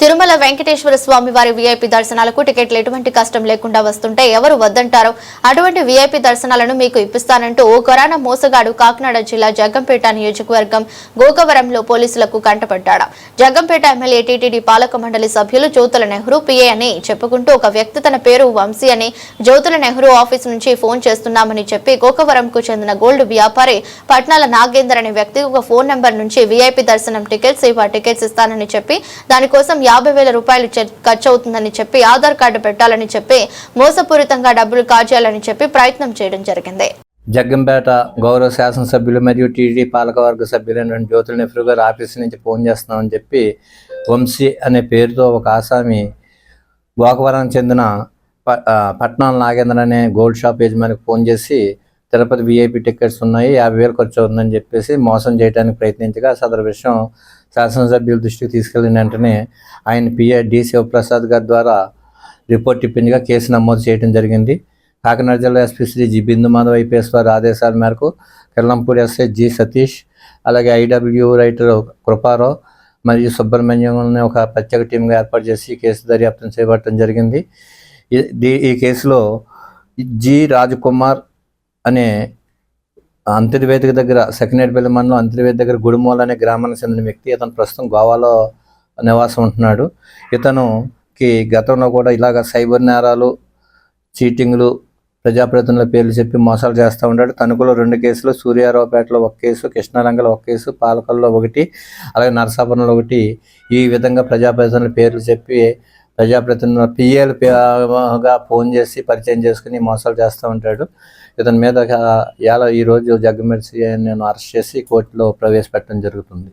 తిరుమల వెంకటేశ్వర స్వామి వారి వీఐపీ దర్శనాలకు టికెట్లు ఎటువంటి కష్టం లేకుండా వస్తుంటే ఎవరు వద్దంటారో? అటువంటి వీఐపీ దర్శనాలను మీకు ఇప్పిస్తానంటూ ఓ కరోనా మోసగాడు కాకినాడ జిల్లా జగ్గంపేట నియోజకవర్గం గోకవరంలో పోలీసులకు కంటపడ్డాడు. జగ్గంపేట ఎమ్మెల్యే టీటీడీ పాలక మండలి సభ్యులు జ్యోతుల నెహ్రూ పిఏ అని చెప్పుకుంటూ ఒక వ్యక్తి తన పేరు వంశీ అని జ్యోతుల నెహ్రూ ఆఫీస్ నుంచి ఫోన్ చేస్తున్నామని చెప్పి గోకవరంకు చెందిన గోల్డ్ వ్యాపారి పట్నాల నాగేందర్ అనే వ్యక్తి ఒక ఫోన్ నెంబర్ నుంచి వీఐపీ దర్శనం టికెట్స్ ఇవ్వ టికెట్స్ ఇస్తానని చెప్పి దానికోసం యాభై వేల రూపాయలు ఖర్చు అవుతుందని చెప్పి ఆధార్ కార్డు పెట్టాలని చెప్పి మోసపూరితంగా డబ్బులు కాజేయాలని చెప్పి ప్రయత్నం చేయడం జరిగింది. జగ్గంపేట గౌరవ శాసనసభ్యులు మరియు టీడీ పాలకవర్గ సభ్యులైనటువంటి జ్యోతుల నెహ్రూ గారు ఆఫీస్ నుంచి ఫోన్ చేస్తున్నామని చెప్పి వంశీ అనే పేరుతో ఒక ఆసామి గోకవరం చెందిన ప- నాగేంద్ర అనే గోల్డ్ షాప్ యజమానికి ఫోన్ చేసి తిరుపతి విఐపి టికెట్స్ ఉన్నాయి యాభై వేలు ఖర్చు అవుతుందని చెప్పేసి మోసం చేయడానికి ప్రయత్నించగా సదరు విషయం శాసనసభ్యుల దృష్టికి తీసుకెళ్ళిన వెంటనే ఆయన పిఏ డి శివప్రసాద్ గారి ద్వారా రిపోర్ట్ ఇప్పించగా కేసు నమోదు చేయడం జరిగింది. కాకినాడ జిల్లా SP Shri G Bindu Madhav IPS వారి ఆదేశాల మేరకు కిర్లంపూడి ఎస్ఐ జి సతీష్ అలాగే ఐడబ్ల్యూ రైటర్ కృపారావు మరియు సుబ్రహ్మణ్యం ఒక ప్రత్యేక టీంగా ఏర్పాటు చేసి కేసు దర్యాప్తం చేపట్టడం జరిగింది. ఈ- ఈ కేసులో జి రాజకుమార్ అనే అంతర్వేదిక దగ్గర సెకండేట్పల్లి మండలం అంతర్వేది దగ్గర గుడిమూల అనే గ్రామానికి చెందిన వ్యక్తి అతను ప్రస్తుతం గోవాలో నివాసం ఉంటున్నాడు. ఇతనుకి గతంలో కూడా ఇలాగ సైబర్ నేరాలు చీటింగ్లు ప్రజాప్రతినిధుల పేర్లు చెప్పి మోసాలు చేస్తూ ఉంటాడు తణుకులో రెండు కేసులు సూర్యారావుపేటలో ఒక కేసు కృష్ణారంగలో ఒక కేసు పాలకొల్లో ఒకటి అలాగే నరసాపురంలో ఒకటి. ఈ విధంగా ప్రజాప్రతినిధుల పేర్లు చెప్పి ప్రజాప్రతినిధుల పిఏలు గా ఫోన్ చేసి పరిచయం చేసుకుని మోసాలు చేస్తూ ఉంటాడు. ఇతని మీద ఎలా ఈరోజు జగ్గమెర్సి నేను అరెస్ట్ చేసి కోర్టులో ప్రవేశపెట్టడం జరుగుతుంది.